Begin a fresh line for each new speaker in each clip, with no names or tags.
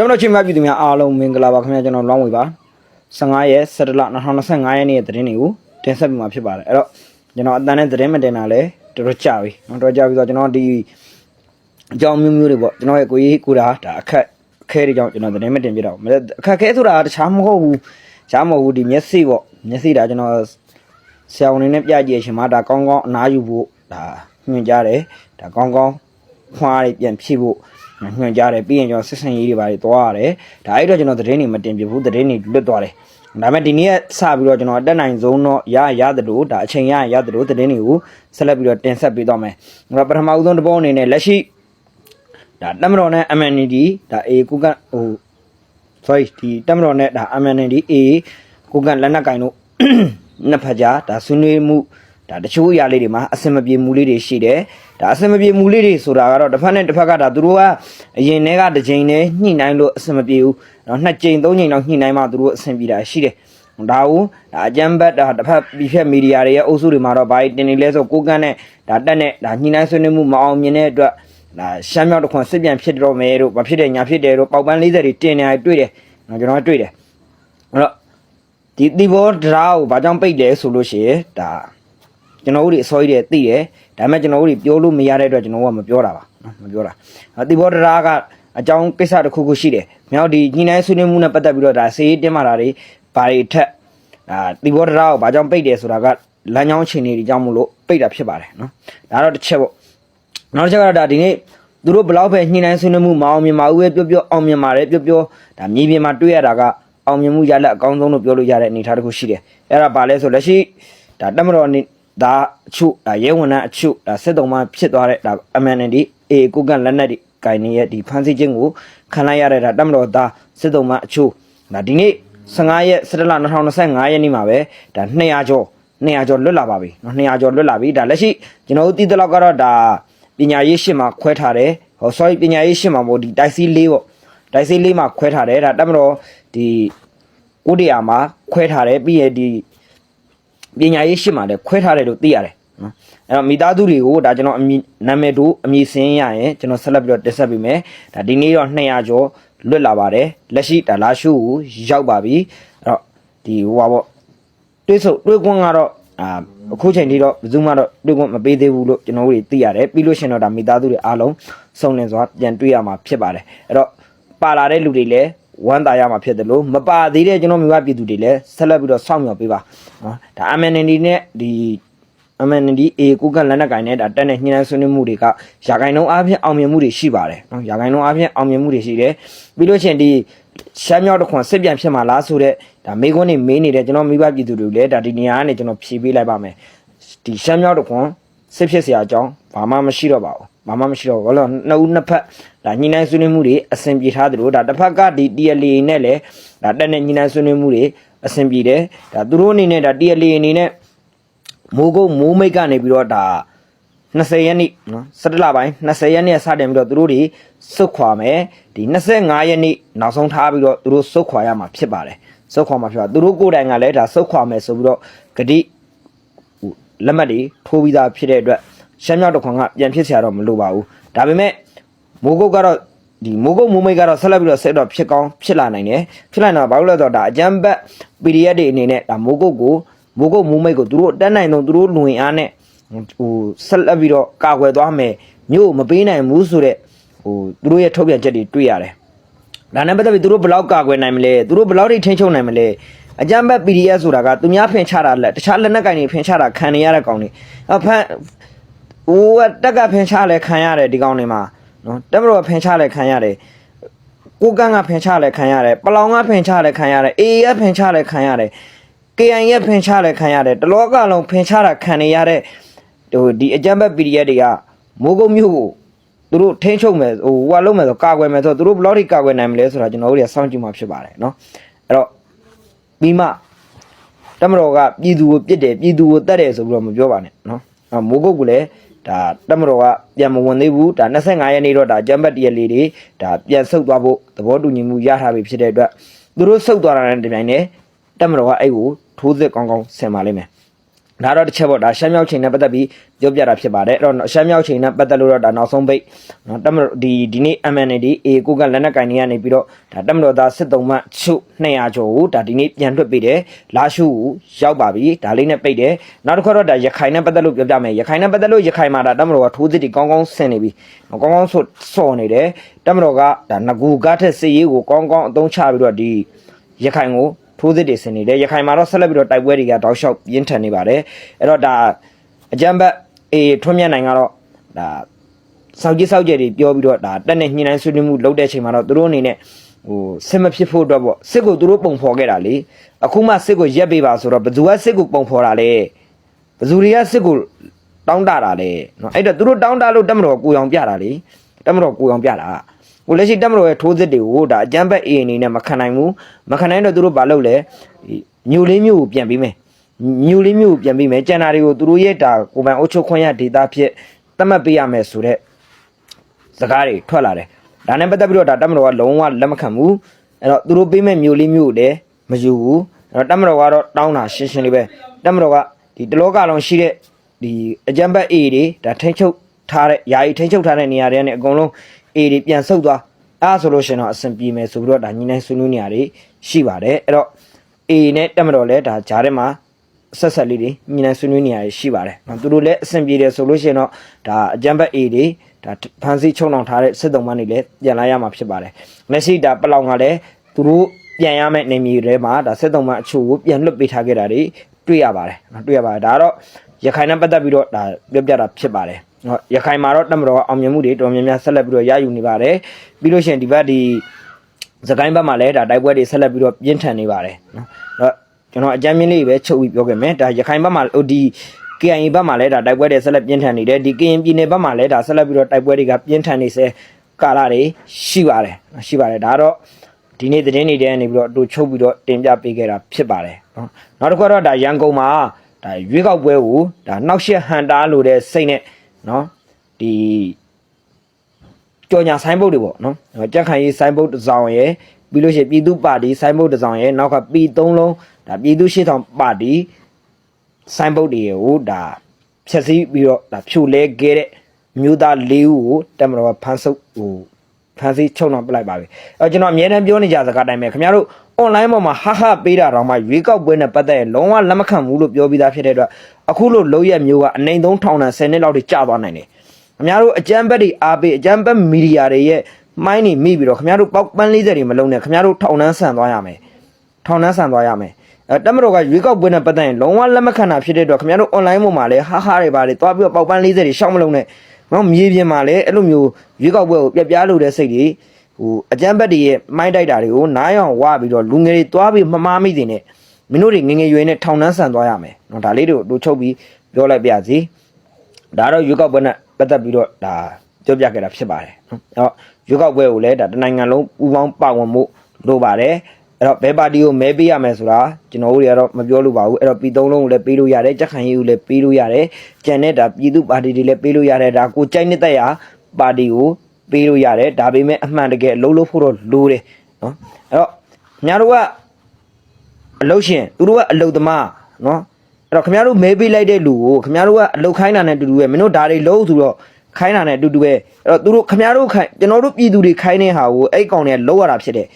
တော်တော်ချင်းမြတ်ပြည်သူများအားလုံးမင်္ဂလာပါခင်ဗျာကျွန်တော်လောင်းဝေပါ15ရက်17လ2025ရက်နေ့ရဲ့သတင်းတွေကိုတင်ဆက်ပေးမှာဖြစ်ပါတယ်အဲ့တော့ကျွန်တော်အတန်းနဲ့သတင်းမတင်တာလဲတော်တော်ကြာပြီနော်တော်တော်ကြာပြီဆိုတော့ကျွန်တော်ဒီအကြောင်းမျိုးမျိုးတွေပေါ့ကျွန်တော်ရဲ့ကိုကြီးကိုတာဒါအခက်အခဲတွေကြောင့်ကျွန်တော်သတင်းမတင်ပြတော့ဘူးအခက်အခဲဆိုတာတခြားမဟုတ်ဘူးရှားမဟုတ်ဘူးဒီမျက်စိပေါ့မျက်စိဒါကျွန်တော်ဆရာဝန်နေနဲ့ပြကြည့်ရရှင်မှာဒါကောင်းကောင်းအနားယူဖို့ဒါညွှန်ကြားတယ်ဒါကောင်းကောင်းခွားတွေပြန်ဖြည့်ဖို့ ညွှန်ကြားတယ်ပြီးရင်ကျွန်တော်ဆက်ဆံရေးတွေပါတွေသွားရတယ်ဒါအဲ့တော့ကျွန်တော်သတင်းတွေမတင်ပြဘူးသတင်းတွေလွတ်သွားတယ်ဒါပေမဲ့ဒီနေ့ကစပြီးတော့ကျွန်တော်အတက်နိုင်ဆုံးတော့ရရတယ်လို့ဒါအချိန်ရရတယ်လို့သတင်းတွေကိုဆက်လက်ပြီးတော့တင်ဆက်ပေးသွားမယ်ဒါပထမဦးဆုံးတစ်ပုံအနေနဲ့လက်ရှိဒါတက်မတော်နဲ့ MND ဒါအေကုကဟို sorry ဒီတက်မတော်နဲ့ဒါ MND အေကုကလက်နက်ကင်တို့နှစ်ဖက်ကြားဒါဆွေးနွေးမှု ဒါတချို့အရာလေးတွေမှာအဆင်မပြေမှုလေးတွေရှိတယ်ဒါအဆင်မပြေမှုလေးတွေဆိုတာကတော့တစ်ဖက်နဲ့တစ်ဖက်ကဒါသူတို့ကအရင်တည်းကတစ်ချိန်နဲ့ညှိနှိုင်းလို့အဆင်မပြေဘူးနော်နှစ်ချိန်သုံးချိန်လောက်ညှိနှိုင်းမှသူတို့အဆင်ပြေတာရှိတယ်ဒါကိုဒါအကြမ်းဘက်ဒါတစ်ဖက်ပြီးဖြတ်မီဒီယာတွေရဲ့အုပ်စုတွေမှာတော့ဘာတင်နေလဲဆိုကိုကန်းနဲ့ဒါတက်နဲ့ဒါညှိနှိုင်းဆွေးနွေးမှုမအောင်မြင်တဲ့အတွက်ဒါရှမ်းမြောက်တစ်ခွန်စစ်ပြန်ဖြစ်တော့မယ်တို့ဘာဖြစ်တယ်ညာဖြစ်တယ်တို့ပေါက်ပန်း40တွေတင်နေတွေ့တယ်နော်ကျွန်တော်တွေ့တယ်အဲ့တော့ဒီဒီဘောဒရာကိုဘာကြောင့်ပိတ်လဲဆိုလို့ရှိရင်ဒါ ကျွန်တော်တို့တွေအစောကြီးတွေသိတယ်ဒါပေမဲ့ကျွန်တော်တို့တွေပြောလို့မရတဲ့အတွက်ကျွန်တော်ကမပြောတာပါနော်မပြောတာဒီဘောဒရာကအကြောင်းကိစ္စတစ်ခုခုရှိတယ်မြောက်ဒီညှိနှိုင်းဆွေးနွေးမှုနဲ့ပတ်သက်ပြီးတော့ဒါစေးတင်းမာတာတွေဘာတွေထက်ဒါဒီဘောဒရာကိုဘာကြောင့်ပိတ်တယ်ဆိုတာကလမ်းကြောင်းအခြေအနေတွေကြောင့်မလို့ပိတ်တာဖြစ်ပါတယ်နော်ဒါတော့တစ်ချက်ပေါ့နောက်တစ်ချက်ကတော့ဒါဒီနေ့သူတို့ဘလောက်ပဲညှိနှိုင်းဆွေးနွေးမှုမအောင်မြင်ပါဘူးပဲပြောပြောအောင်မြင်ပါတယ်ပြောပြောဒါမြေပြင်မှာတွေ့ရတာကအောင်မြင်မှုရလက်အကောင်းဆုံးလို့ပြောလို့ရတဲ့အနေအထားတစ်ခုရှိတယ်။အဲ့ဒါဘာလဲဆိုလက်ရှိဒါတက်မတော်နေ ဒါအချို့ဒါရဲဝန်ထမ်းအချို့ဒါစစ်တုံးမှဖြစ်သွားတဲ့ဒါ MND အေကိုကန်လက်နက်ဒီကိုင်နေရဲ့ဒီဖန်ဆီးခြင်းကိုခံလိုက်ရတဲ့ဒါတက်မတော်သားစစ်တုံးမှအချို့ဒါဒီနေ့15ရက်17လ2025ရက်နေ့မှာပဲဒါ200ကျော်200ကျော်လွတ်လာပါပြီเนาะ200ကျော်လွတ်လာပြီဒါလက်ရှိကျွန်တော်တို့တည်တဲ့လောက်ကတော့ဒါပညာရေးရှင်းမှာခွဲထားတယ်ဟော sorry ပညာရေးရှင်းမှာမို့ဒီတိုက်စီလေးပေါ့တိုက်စီလေးမှာခွဲထားတယ်ဒါတက်မတော်ဒီကိုတရာမှာခွဲထားတယ်ပြီးရင်ဒီ ပညာရေးရှင်းမှာလည်းခွဲထားတယ်လို့သိရတယ်နော်အဲ့တော့မိသားစုတွေကိုဒါကျွန်တော်အမည်နာမည်တို့အမည်စင်းရရင်ကျွန်တော်ဆက်လက်ပြီးတော့တက်ဆက်ပေးမယ်ဒါဒီနေ့တော့200ကျော်လွတ်လာပါတယ်လက်ရှိဒါလာရှုကိုရောက်ပါပြီအဲ့တော့ဒီဟိုပါပေါ့တွေးဆုပ်တွေးကွန်းကတော့အာအခုချိန်ထိတော့ဘယ်သူမှတော့တွေးကွန်းမပေးသေးဘူးလို့ကျွန်တော်တို့သိရတယ်ပြီးလို့ရှင်တော့ဒါမိသားစုတွေအားလုံးစုံလင်စွာပြန်တွေ့ရမှာဖြစ်ပါတယ်အဲ့တော့ပါလာတဲ့လူတွေလည်း ဝမ်းသာရမှာဖြစ်တယ်လို့မပါသေးတဲ့ကျွန်တော်မိဘပြည်သူတွေလည်းဆက်လက်ပြီးတော့စောင့်မျှော်ပေးပါနော်ဒါ MND နဲ့ဒီ MND A ကိုကလက်နက်ကင်နဲ့ဒါတက်တဲ့ညှိနှိုင်းဆွေးနွေးမှုတွေကရာဂိုင်နှုန်းအားဖြင့်အောင်မြင်မှုတွေရှိပါတယ်နော်ရာဂိုင်နှုန်းအားဖြင့်အောင်မြင်မှုတွေရှိတယ်ပြီးလို့ချင်းဒီရှမ်းမြောက်တစ်ခွန်စစ်ပြန်ဖြစ်မှာလားဆိုတော့ဒါမေကွန်းနေမေးနေတဲ့ကျွန်တော်မိဘပြည်သူတွေလည်းဒါဒီနေရာကနေကျွန်တော်ဖြေပေးလိုက်ပါမယ်ဒီရှမ်းမြောက်တစ်ခွန်စစ်ဖြစ်เสียအကြောင်းဘာမှမရှိတော့ပါဘူး ဘာမှမရှိတော့ဘူးဘာလို့နှစ်ဦးနှစ်ဖက်ဒါညှိနှိုင်းဆွေးနွေးမှုတွေအဆင်ပြေထားသလိုဒါတစ်ဖက်ကဒီ TLA နဲ့လည်းဒါတက်တဲ့ညှိနှိုင်းဆွေးနွေးမှုတွေအဆင်ပြေတယ်ဒါသူတို့အနေနဲ့ဒါ TLA အနေနဲ့မိုးကုတ်မိုးမိတ်ကနေပြီးတော့ဒါ20ရက်နေ့နော်17လပိုင်း20ရက်နေ့စတင်ပြီးတော့သူတို့တွေစုတ်ခွာမယ်ဒီ25ရက်နေ့နောက်ဆုံးထားပြီးတော့သူတို့စုတ်ခွာရမှာဖြစ်ပါတယ်စုတ်ခွာမှာဖြစ်ပါသူတို့ကိုယ်တိုင်ကလည်းဒါစုတ်ခွာမယ်ဆိုပြီးတော့ဂတိဟိုလက်မှတ်တွေထိုးပြီးသားဖြစ်တဲ့အတွက် ရှမ်းမြောက်တခွန်ကပြန်ဖြစ်ဆရာတော့မလိုပါဘူးဒါပေမဲ့မိုးကုတ်ကတော့ဒီမိုးကုတ်မိုးမိတ်ကတော့ဆက်လက်ပြီးတော့ဆက်တော့ဖြစ်ကောင်းဖြစ်လာနိုင်တယ်ဖြစ်လာတော့ဘာလို့လဲဆိုတော့ဒါအကြမ်းဘက် PDF တွေအနေနဲ့ဒါမိုးကုတ်ကိုမိုးကုတ်မိုးမိတ်ကိုသူတို့တက်နိုင်တော့သူတို့လူဝင်အားနဲ့ဟိုဆက်လက်ပြီးတော့ကာကွယ်သွားမယ်မြို့မပေးနိုင်ဘူးဆိုတော့ဟိုသူတို့ရဲ့ထုတ်ပြန်ချက်တွေတွေ့ရတယ်ဒါနဲ့ပတ်သက်ပြီးသူတို့ဘလောက်ကာကွယ်နိုင်မလဲသူတို့ဘလောက်ထိထိန်းချုပ်နိုင်မလဲအကြမ်းဖက် PDF ဆိုတာကသူများဖင်ချတာလက်တခြားလက်နက်ကင်တွေဖင်ချတာခံနေရတဲ့ကောင်တွေအဖန် ဟိုကတက်ကဖင်ချလဲခံရတယ်ဒီကောင်တွေမှာနော်တက်မတော်ဖင်ချလဲခံရတယ်ကိုကန်းကဖင်ချလဲခံရတယ်ပလောင်ကဖင်ချလဲခံရတယ်အေးကဖင်ချလဲခံရတယ် KN ရဲ့ဖင်ချလဲခံရတယ်တလောကလုံးဖင်ချတာခံနေရတဲ့ဟိုဒီအကြမ်းဖက် PDF တွေကမိုးကုတ်မြို့ကိုသူတို့ထိန်းချုပ်မယ်ဟိုဟိုကလုံးမယ်ဆိုကာကွယ်မယ်ဆိုသူတို့ဘယ်လောက်ထိကာကွယ်နိုင်မလဲဆိုတာကျွန်တော်တို့တွေကစောင့်ကြည့်မှာဖြစ်ပါတယ်เนาะအဲ့တော့ပြီးမှတမတော်ကပြည်သူကိုပြစ်တယ်ပြည်သူကိုတတ်တယ်ဆိုပြီးတော့မပြောပါနဲ့เนาะအမိုးကုတ်ကလည်း ဒါတမတော်ကပြန်မဝင်သေးဘူးဒါ25ရက်နေ့တော့ဒါဂျမ်ဘတ်တရလေးတွေဒါပြန်ဆုတ်သွားဖို့သဘောတူညီမှုရထားပြီဖြစ်တဲ့အတွက်သူတို့ဆုတ်သွားတာနဲ့တပြိုင်နက်တက်မတော်ကအဲ့ကိုထိုးစစ်ကောင်းကောင်းဆင်ပါလိမ့်မယ် ဒါတော့တစ်ချက်ပေါ့ဒါရှမ်းမြောက်ချိန်နဲ့ပတ်သက်ပြီးပြောပြတာဖြစ်ပါတယ်အဲ့တော့ရှမ်းမြောက်ချိန်နဲ့ပတ်သက်လို့တော့ဒါနောက်ဆုံးပိတ်နော်တက်မတော်ဒီဒီနေ့ MND အေကိုကလက်နက်ကင်နေရနေပြီးတော့ဒါတက်မတော်သားစစ်တုံးမှချု200ကျော်ကိုဒါဒီနေ့ပြန်လွှတ်ပေးတယ်လာရှုကိုရောက်ပါပြီဒါလေးနဲ့ပိတ်တယ်နောက်တစ်ခါတော့ဒါရခိုင်နဲ့ပတ်သက်လို့ပြောပြမယ်ရခိုင်နဲ့ပတ်သက်လို့ရခိုင်မှာဒါတက်မတော်ကထိုးစစ်တွေကောင်းကောင်းဆင်နေပြီကောင်းကောင်းဆော့ဆော့နေတယ်တက်မတော်ကဒါငကူကားထက်စစ်ရေးကိုကောင်းကောင်းအသုံးချပြီးတော့ဒီရခိုင်ကို ထိုးစစ်တွေဆင်နေတယ်ရခိုင်မှာတော့ဆက်လက်ပြီးတော့တိုက်ပွဲတွေကတောက်လျှောက်ပြင်းထန်နေပါတယ်အဲ့တော့ဒါအကြံဘက်အေထွန်းမြတ်နိုင်ကတော့ဒါစောက်ကြီးစောက်ကြယ်တွေပြောပြီးတော့ဒါတက်နဲ့ညှိနှိုင်းဆွေးနွေးမှုလုပ်တဲ့အချိန်မှာတော့သူတို့အနေနဲ့ဟိုစစ်မဖြစ်ဖို့အတွက်ပေါ့စစ်ကိုသူတို့ပုံဖော်ခဲ့တာလေအခုမှစစ်ကိုရက်ပေးပါဆိုတော့ဘယ်သူကစစ်ကိုပုံဖော်တာလဲဘယ်သူတွေကစစ်ကိုတောင်းတတာလဲနော်အဲ့တော့သူတို့တောင်းတလို့တက်မတော်ကိုအောင်ပြတာလေတက်မတော်ကိုအောင်ပြတာ ဟိုလက်ရှိတက်မတော်ရဲ့ထိုးစစ်တွေကိုဒါအကြမ်းဖက်အေအနေနဲ့မခံနိုင်ဘူးမခံနိုင်တော့သူတို့ဘာလုပ်လဲဒီညိုလေးမျိုးကိုပြန်ပြီးမယ်ညိုလေးမျိုးကိုပြန်ပြီးမယ်ကျန်တာတွေကိုသူတို့ရဲ့ဒါကိုပိုင်အုပ်ချုပ်ခွင့်ရဒေတာဖြစ်သတ်မှတ်ပေးရမယ်ဆိုတော့စကားတွေထွက်လာတယ်ဒါနဲ့ပတ်သက်ပြီးတော့ဒါတက်မတော်ကလုံးဝလက်မခံဘူးအဲ့တော့သူတို့ပေးမဲ့မျိုးလေးမျိုးကိုလည်းမယူဘူးအဲ့တော့တက်မတော်ကတော့တောင်းတာရှင်းရှင်းလေးပဲတက်မတော်ကဒီတလောကလုံးရှိတဲ့ဒီအကြမ်းဖက်အေတွေဒါထိန်းချုပ်ထားတဲ့ယာယီထိန်းချုပ်ထားတဲ့နေရာတွေနဲ့အကုန်လုံး A တွေပြန်ဆုတ်သွားအဲ့ဒါဆိုလို့ရှရင်တော့အဆင်ပြေမယ်ဆိုပြီးတော့ဒါညီနိုင်ဆွေးနွေးနေရတယ်ရှိပါတယ်အဲ့တော့ A နဲ့တက်မတော်လဲဒါဂျားထဲမှာဆက်ဆက်လေးတွေညီနိုင်ဆွေးနွေးနေရတယ်ရှိပါတယ်နော်သူတို့လည်းအဆင်ပြေတယ်ဆိုလို့ရှရင်တော့ဒါအကြံဘက် A တွေဒါဖန်စီချုံအောင်ထားတဲ့စစ်တုံးမန်းတွေလည်းပြန်လာရမှာဖြစ်ပါတယ်လက်ရှိဒါပလောင်ကလည်းသူတို့ပြန်ရမယ့်နေမြေတွေမှာဒါစစ်တုံးမန်းအချို့ကိုပြန်လွတ်ပေးထားခဲ့တာတွေတွေ့ရပါတယ်နော်တွေ့ရပါတယ်ဒါကတော့ရခိုင်နဲ့ပတ်သက်ပြီးတော့ဒါပြောပြတာဖြစ်ပါတယ်နော် ရခိုင်မှာတော့တက်မတော်ကအောင်မြင်မှုတွေတော်များများဆက်လက်ပြီးတော့ရယူနေပါတယ်ပြီးလို့ရှိရင်ဒီဘက်ဒီစကိုင်းဘက်မှာလည်းဒါတိုက်ပွဲတွေဆက်လက်ပြီးတော့ပြင်းထန်နေပါတယ်နော်အဲ့တော့ကျွန်တော်အကြမ်းမြင့်လေးပဲချုပ်ပြီးပြောခဲ့မယ်ဒါရခိုင်ဘက်မှာဟိုဒီ KIA ဘက်မှာလည်းဒါတိုက်ပွဲတွေဆက်လက်ပြင်းထန်နေတယ်ဒီကရင်ပြည်နယ်ဘက်မှာလည်းဒါဆက်လက်ပြီးတော့တိုက်ပွဲတွေကပြင်းထန်နေစေကာလတွေရှိပါတယ်ရှိပါတယ်ဒါတော့ဒီနေ့သတင်းတွေတဲနေပြီးတော့အတူချုပ်ပြီးတော့တင်ပြပေးခဲ့တာဖြစ်ပါတယ်နော်နောက်တစ်ခါတော့ဒါရန်ကုန်မှာဒါရွေးကောက်ပွဲကိုဒါနှောက်ယှက်ဟန်တာလို့တဲ့စိတ်နဲ့ နော်ဒီကြော်ညာဆိုင်ဘုတ်တွေပေါ့နော်ကြက်ခိုင်ရေးဆိုင်ဘုတ်တစ်စောင်ရယ်ပြီးလို့ရှိရင်ပြည်သူပါတီဆိုင်ဘုတ်တစ်စောင်ရယ်နောက်ကပြည်သုံးလုံးဒါပြည်သူရှေ့ဆောင်ပါတီဆိုင်ဘုတ်တွေကိုဒါဖြည့်ဆည်းပြီးတော့ဒါဖြိုလဲခဲ့တဲ့မြို့သား၄ဦးကိုတက်မတော်ကဖမ်းဆုပ်ဟိုဖမ်းဆီးချုပ်နှောင်ပစ်လိုက်ပါပြီအဲကျွန်တော်အများတန်းပြောနေကြစကားတိုင်းပဲခင်ဗျားတို့ online ပေါ်မှာဟာဟာပေးတာတော့မှရွေးကောက်ပွဲနဲ့ပတ်သက်ရင်လုံးဝလက်မခံဘူးလို့ပြောပြီးသားဖြစ်တဲ့အတွက် အခုလို့လုံးရက်မျိုးကအနိုင်သုံးထောင်တန်10နှစ်လောက်ထိကြာသွားနိုင်တယ်ခင်ဗျားတို့အကြမ်းဘက်တွေအားပေးအကြမ်းဘက်မီဒီယာတွေရဲ့မိုင်းနေမိပြီးတော့ခင်ဗျားတို့ပေါက်ပန်း40တွေမလုံးနဲ့ခင်ဗျားတို့ထောင်နှန်းဆန်သွားရမယ်ထောင်နှန်းဆန်သွားရမယ်အဲတက်မတော်ကရွေးကောက်ပွဲနဲ့ပတ်သက်ရင်လုံးဝလက်မခံတာဖြစ်တဲ့အတွက်ခင်ဗျားတို့ online ပေါ်မှာလည်းဟာဟာတွေပါလေသွားပြီးတော့ပေါက်ပန်း40တွေရှောက်မလုံးနဲ့နော်မြေပြင်မှာလည်းအဲ့လိုမျိုးရွေးကောက်ပွဲကိုပြက်ပြားလို့တဲ့စိတ်တွေဟိုအကြမ်းဘက်တွေရဲ့မိုင်းတိုက်တာတွေကိုနားရောင်ဝပြီးတော့လူငယ်တွေသွားပြီးမမားမိတင်နဲ့ မင်းတို့တွေငငယ်ရွယ်နဲ့ထောင်နှန်းဆန်သွားရမယ်နော်ဒါလေးတို့တို့ချုပ်ပြီးပြောလိုက်ပြစီဒါတော့ရွေးကောက်ပွဲနဲ့ပတ်သက်ပြီးတော့ဒါပြောပြခဲ့တာဖြစ်ပါတယ်နော်အဲ့တော့ရွေးကောက်ပွဲကိုလည်းဒါတနိုင်ငံလုံးပူးပေါင်းပါဝင်မှုလိုပါတယ်အဲ့တော့ဘယ်ပါတီကိုမဲပေးရမယ်ဆိုတာကျွန်တော်တို့တွေကတော့မပြောလို့ပါဘူးအဲ့တော့ပြည်သုံးလုံးကိုလည်းပေးလို့ရတယ်ကြက်ခိုင်ရေးကိုလည်းပေးလို့ရတယ်ကြံတဲ့ဒါပြည်သူပါတီတွေလည်းပေးလို့ရတယ်ဒါကိုကြိုက်နေတဲ့ရပါတီကိုပေးလို့ရတယ်ဒါပေမဲ့အမှန်တကယ်အလုံးလို့ဖို့တော့လိုတယ်နော်အဲ့တော့ညာတို့က အလုတ်ရှင်သူတို့ကအလုတ်သမားနော်အဲ့တော့ခင်ဗျားတို့မဲပေးလိုက်တဲ့လူကိုခင်ဗျားတို့ကအလုတ်ခိုင်းတာနဲ့အတူတူပဲမင်းတို့ဒါတွေလုံးဆိုတော့ခိုင်းတာနဲ့အတူတူပဲအဲ့တော့သူတို့ခင်ဗျားတို့ခိုင်းကျွန်တော်တို့ပြည်သူတွေခိုင်းတဲ့ဟာကိုအဲ့ကောင်တွေကလုံးရတာဖြစ်တယ်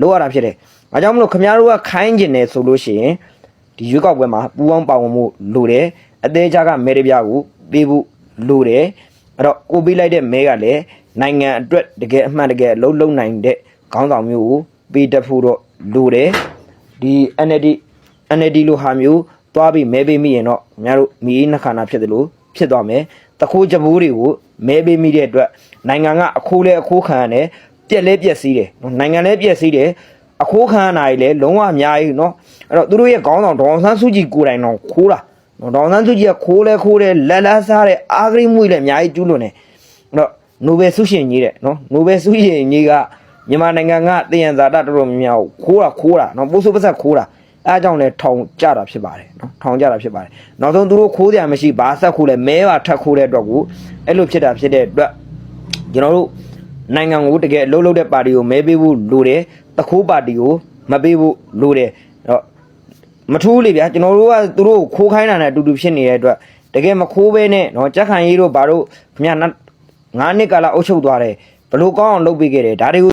လုံးရတာဖြစ်တယ်အဲကြောင့်မလို့ခင်ဗျားတို့ကခိုင်းကျင်တယ်ဆိုလို့ရှိရင်ဒီရွေးကောက်ပွဲမှာပူပေါင်းပါဝင်မှုလိုတယ်အသေးချာကမဲရပြကိုပေးဖို့လိုတယ်အဲ့တော့ကိုပေးလိုက်တဲ့မဲကလည်းနိုင်ငံအတွက်တကယ်အမှန်တကယ်လုံးလုံးနိုင်တဲ့ခေါင်းဆောင်မျိုးကိုပေးတတ်ဖို့တော့လိုတယ် ဒီ NLD NLD လိုဟာမျိုးသွားပြီးမဲပေးမိရင်တော့ခင်ဗျားတို့မီးနှခါနာဖြစ်တယ်လို့ဖြစ်သွားမယ်တခိုးကြပိုးတွေကိုမဲပေးမိတဲ့အတွက်နိုင်ငံကအခိုးလဲအခိုးခံရတယ်ပြက်လဲပြက်စီးတယ်နော်နိုင်ငံလဲပြက်စီးတယ်အခိုးခံရတာကြီးလဲလုံးဝအများကြီးနော်အဲ့တော့သူတို့ရဲ့ခေါင်းဆောင်ဒေါအောင်ဆန်းစုကြည်ကိုယ်တိုင်တော့ခိုးတာနော်ဒေါအောင်ဆန်းစုကြည်ကခိုးလဲခိုးတယ်လက်လက်စားတဲ့အာဂရိမှုတွေလည်းအများကြီးကျူးလွန်တယ်အဲ့တော့နိုဘယ်ဆုရှင်ကြီးတဲ့နော်နိုဘယ်ဆုရှင်ကြီးက မြန်မာနိုင်ငံကတည်ရန်ဇာတတော်တော်များများကိုခိုးတာခိုးတာနော်ပိုးဆိုးပဆက်ခိုးတာအဲအကြောင်းလဲထောင်ကြတာဖြစ်ပါတယ်နော်ထောင်ကြတာဖြစ်ပါတယ်နောက်ဆုံးသူတို့ခိုးကြမရှိဘာဆက်ခိုးလဲမဲပါထက်ခိုးတဲ့အတွက်ကိုအဲ့လိုဖြစ်တာဖြစ်တဲ့အတွက်ကျွန်တော်တို့နိုင်ငံကိုတကယ်လှုပ်လှုပ်တဲ့ပါတီကိုမဲပေးဖို့လိုတယ်တခိုးပါတီကိုမပေးဖို့လိုတယ်အဲ့တော့မထိုးလေဗျာကျွန်တော်တို့ကသူတို့ခိုးခိုင်းတာနဲ့အတူတူဖြစ်နေတဲ့အတွက်တကယ်မခိုးဘဲနဲ့နော်ကြက်ခံရေးတို့ဘာတို့ခင်ဗျာ9နှစ်ကာလအုပ်ချုပ်သွားတယ်ဘလို့ကောင်းအောင်လုပ်ပေးခဲ့တယ်ဒါတွေကို